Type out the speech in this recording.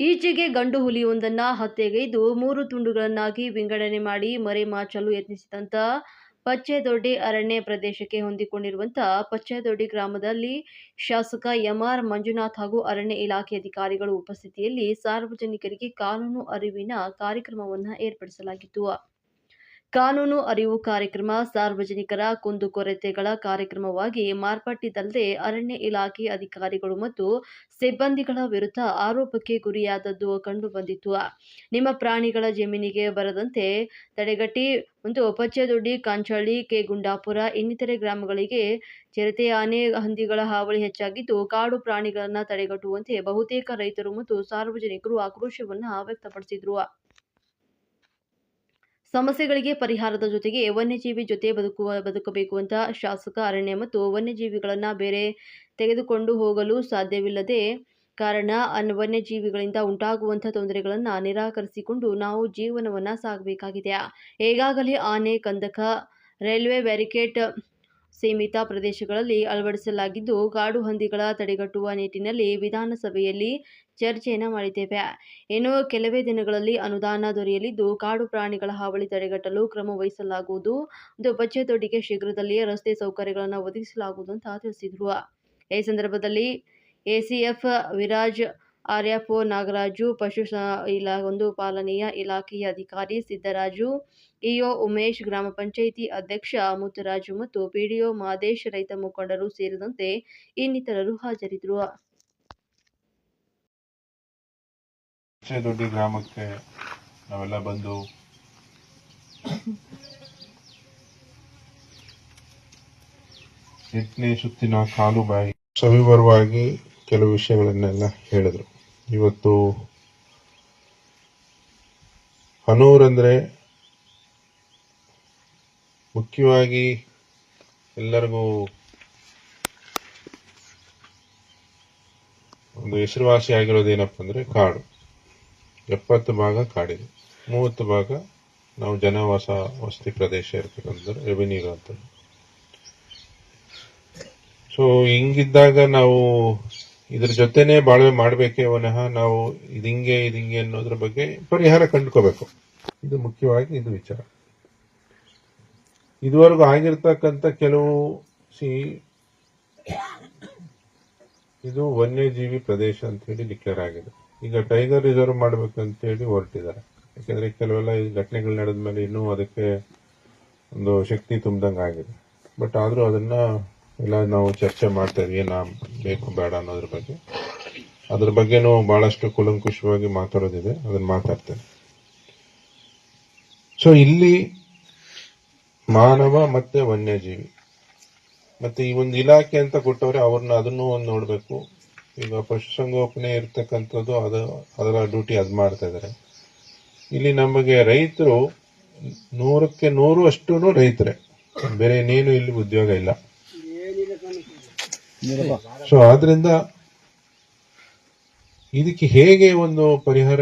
ಈಚೆಗೆ ಗಂಡು ಹುಲಿಯೊಂದನ್ನ ಹತ್ಯೆಗೈದು ಮೂರು ತುಂಡುಗಳನ್ನಾಗಿ ವಿಂಗಡಣೆ ಮಾಡಿ ಮರೆಮಾಚಲು ಯತ್ನಿಸಿದಂತ ಪಚ್ಚೆದೊಡ್ಡಿ ಅರಣ್ಯ ಪ್ರದೇಶಕ್ಕೆ ಹೊಂದಿಕೊಂಡಿರುವಂತ ಪಚ್ಚೆದೊಡ್ಡಿ ಗ್ರಾಮದಲ್ಲಿ ಶಾಸಕ ಎಂಆರ್ ಮಂಜುನಾಥ್ ಹಾಗೂ ಅರಣ್ಯ ಇಲಾಖೆ ಅಧಿಕಾರಿಗಳು ಉಪಸ್ಥಿತಿಯಲ್ಲಿ ಸಾರ್ವಜನಿಕರಿಗೆ ಕಾನೂನು ಅರಿವಿನ ಕಾರ್ಯಕ್ರಮವನ್ನು ಏರ್ಪಡಿಸಲಾಗಿತ್ತು. ಕಾನೂನು ಅರಿವು ಕಾರ್ಯಕ್ರಮ, ಸಾರ್ವಜನಿಕರ ಕುಂದುಕೊರತೆಗಳ ಕಾರ್ಯಕ್ರಮವಾಗಿ ಮಾರ್ಪಟ್ಟಿದ್ದಲ್ಲದೆ ಅರಣ್ಯ ಇಲಾಖೆ ಅಧಿಕಾರಿಗಳು ಮತ್ತು ಸಿಬ್ಬಂದಿಗಳ ವಿರುದ್ಧ ಆರೋಪಕ್ಕೆ ಗುರಿಯಾದದ್ದು ಕಂಡುಬಂದಿತ್ತು. ನಿಮ್ಮ ಪ್ರಾಣಿಗಳ ಜಮೀನಿಗೆ ಬರದಂತೆ ತಡೆಗಟ್ಟಿ ಒಂದು ಪಚ್ಚೆದೊಡ್ಡಿ, ಕಾಂಚಳ್ಳಿ ಕೆ ಗುಂಡಾಪುರ ಇನ್ನಿತರೆ ಗ್ರಾಮಗಳಿಗೆ ಚಿರತೆ ಆನೆ ಹಂದಿಗಳ ಹಾವಳಿ ಹೆಚ್ಚಾಗಿದ್ದು, ಕಾಡು ಪ್ರಾಣಿಗಳನ್ನು ತಡೆಗಟ್ಟುವಂತೆ ಬಹುತೇಕ ರೈತರು ಮತ್ತು ಸಾರ್ವಜನಿಕರು ಆಕ್ರೋಶವನ್ನು ವ್ಯಕ್ತಪಡಿಸಿದ್ರು. ಸಮಸ್ಯೆಗಳಿಗೆ ಪರಿಹಾರದ ಜೊತೆಗೆ ವನ್ಯಜೀವಿ ಜೊತೆ ಬದುಕುವ, ಬದುಕಬೇಕು ಅಂತ ಶಾಸಕ ಅರಣ್ಯ ಮತ್ತು ವನ್ಯಜೀವಿಗಳನ್ನು ಬೇರೆ ತೆಗೆದುಕೊಂಡು ಹೋಗಲು ಸಾಧ್ಯವಿಲ್ಲದೆ ಕಾರಣ ವನ್ಯಜೀವಿಗಳಿಂದ ಉಂಟಾಗುವಂಥ ತೊಂದರೆಗಳನ್ನು ನಿರಾಕರಿಸಿಕೊಂಡು ನಾವು ಜೀವನವನ್ನ ಸಾಗಬೇಕಾಗಿದೆ. ಈಗಾಗಲೇ ಆನೆ, ಕಂದಕ, ರೈಲ್ವೆ ಬ್ಯಾರಿಕೇಡ್ ಸೀಮಿತ ಪ್ರದೇಶಗಳಲ್ಲಿ ಅಳವಡಿಸಲಾಗಿದ್ದು, ಕಾಡು ಹಂದಿಗಳ ತಡೆಗಟ್ಟುವ ನಿಟ್ಟಿನಲ್ಲಿ ವಿಧಾನಸಭೆಯಲ್ಲಿ ಚರ್ಚೆಯನ್ನು ಮಾಡಿದ್ದೇವೆ. ಇನ್ನು ಕೆಲವೇ ದಿನಗಳಲ್ಲಿ ಅನುದಾನ ದೊರೆಯಲಿದ್ದು, ಕಾಡು ಪ್ರಾಣಿಗಳ ಹಾವಳಿ ತಡೆಗಟ್ಟಲು ಕ್ರಮ ವಹಿಸಲಾಗುವುದು. ಮತ್ತು ಬಚ್ಚೆದೊಡ್ಡಿಗೆ ಶೀಘ್ರದಲ್ಲಿಯೇ ರಸ್ತೆ ಸೌಕರ್ಯಗಳನ್ನು ಒದಗಿಸಲಾಗುವುದು ಅಂತ ತಿಳಿಸಿದರು. ಈ ಸಂದರ್ಭದಲ್ಲಿ ಎಸಿಎಫ್ ವಿರಾಜ್ ಆರ್ಯಫ್ ನಾಗರಾಜು, ಪಶು ಇಲಾ ಒಂದು ಪಾಲನೆಯ ಇಲಾಖೆಯ ಅಧಿಕಾರಿ ಸಿದ್ದರಾಜು, ಇಒ ಉಮೇಶ್, ಗ್ರಾಮ ಪಂಚಾಯಿತಿ ಅಧ್ಯಕ್ಷ ಮುತ್ತುರಾಜು ಮತ್ತು ಪಿಡಿಒ ಮಾದೇಶ್ ರೈತ ಮುಖಂಡರು ಸೇರಿದಂತೆ ಇನ್ನಿತರರು ಹಾಜರಿದ್ದರು. ದೊಡ್ಡಿ ಗ್ರಾಮಕ್ಕೆ ನಾವೆಲ್ಲ ಬಂದು ಎಂಟನೇ ಸುತ್ತಿನ ಕಾಲು ಬಾಯಿ ಸವಿವರವಾಗಿ ಕೆಲವು ವಿಷಯಗಳನ್ನೆಲ್ಲ ಹೇಳಿದ್ರು. ಇವತ್ತು ಹನೂರ್ ಅಂದ್ರೆ ಮುಖ್ಯವಾಗಿ ಎಲ್ಲರಿಗೂ ಒಂದು ಹೆಸರುವಾಸಿ ಆಗಿರೋದೇನಪ್ಪ ಅಂದ್ರೆ ಕಾಡು. ಎಪ್ಪತ್ತು ಭಾಗ ಕಾಡಿದೆ. ಮೂವತ್ತು ಭಾಗ ನಾವು ಜನವಾಸ ವಸತಿ ಪ್ರದೇಶ ಇರ್ತಕ್ಕಂಥ ರೆವಿನ್ಯೂ ಅಂತ ಸೊ ಹಿಂಗಿದ್ದಾಗ ನಾವು ಇದ್ರ ಜೊತೆನೆ ಬಾಳ್ವೆ ಮಾಡ್ಬೇಕೇ ವನಃ ನಾವು ಇದಿಂಗೆ ಇದಿಂಗೆ ಅನ್ನೋದ್ರ ಬಗ್ಗೆ ಪರಿಹಾರ ಕಂಡುಕೋಬೇಕು. ಇದು ಮುಖ್ಯವಾಗಿ ಇದು ವಿಚಾರ. ಇದುವರೆಗೂ ಆಗಿರ್ತಕ್ಕಂಥ ಕೆಲವು ಸಿ ಇದು ವನ್ಯಜೀವಿ ಪ್ರದೇಶ ಅಂತ ಹೇಳಿ ಡಿಕ್ಲೇರ್ ಆಗಿದೆ ಈಗ ಟೈಗರ್ ರಿಸರ್ವ್ ಮಾಡ್ಬೇಕಂತ ಹೇಳಿ ಹೊರಟಿದ್ದಾರೆ. ಯಾಕಂದ್ರೆ ಕೆಲವೆಲ್ಲ ಈ ಘಟನೆಗಳು ನಡೆದ ಮೇಲೆ ಇನ್ನೂ ಅದಕ್ಕೆ ಒಂದು ಶಕ್ತಿ ತುಂಬ್ದಂಗೆ ಬಟ್ ಆದರೂ ಅದನ್ನ ಎಲ್ಲ ನಾವು ಚರ್ಚೆ ಮಾಡ್ತಾ ಇದ್ವಿ, ನಾ ಬೇಕು, ಬೇಡ ಅನ್ನೋದ್ರ ಬಗ್ಗೆ. ಅದ್ರ ಬಗ್ಗೆನೂ ಬಹಳಷ್ಟು ಕುಲಂಕುಷವಾಗಿ ಮಾತಾಡೋದಿದೆ, ಅದನ್ನ ಮಾತಾಡ್ತೇನೆ. ಸೊ ಇಲ್ಲಿ ಮಾನವ ಮತ್ತೆ ವನ್ಯಜೀವಿ. ಮತ್ತೆ ಈ ಒಂದು ಇಲಾಖೆ ಅಂತ ಕೊಟ್ಟವ್ರೆ, ಅವ್ರನ್ನ ಅದನ್ನು ಒಂದು ನೋಡ್ಬೇಕು. ಈಗ ಪಶುಸಂಗೋಪನೆ ಇರ್ತಕ್ಕಂಥದ್ದು ಅದು, ಅದರ ಡ್ಯೂಟಿ ಅದು ಮಾಡ್ತಾ ಇದಾರೆ. ಇಲ್ಲಿ ನಮಗೆ ರೈತರು ನೂರಕ್ಕೆ ನೂರು ಅಷ್ಟು ರೈತರೇ. ಬೇರೆ ಇನ್ನೇನು ಇಲ್ಲಿ ಉದ್ಯೋಗ ಇಲ್ಲ. ಸೊ ಆದ್ರಿಂದ ಇದಕ್ಕೆ ಹೇಗೆ ಒಂದು ಪರಿಹಾರ